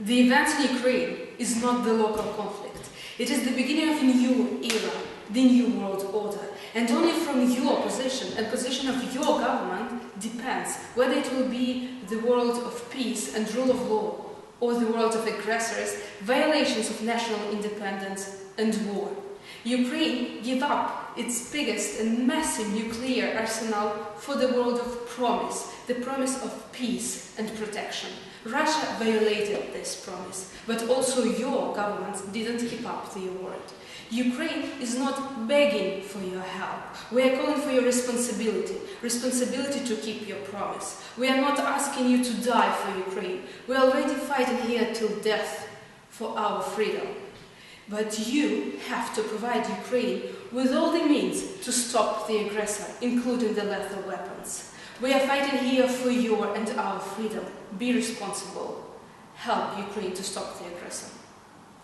The event in Ukraine is not the local conflict. It is the beginning of a new era, the new world order. And only from your position and position of your government depends whether it will be the world of peace and rule of law or the world of aggressors, violations of national independence and war. Ukraine gave up its biggest and massive nuclear arsenal for the world of promise, the promise of peace and protection. Russia violated this promise, but also your government didn't keep up your word. Ukraine is not begging for your help. We are calling for your responsibility, responsibility to keep your promise. We are not asking you to die for Ukraine. We are already fighting here till death for our freedom. But you have to provide Ukraine with all the means to stop the aggressor, including the lethal weapons. We are fighting here for your and our freedom. Be responsible. Help Ukraine to stop the aggressor.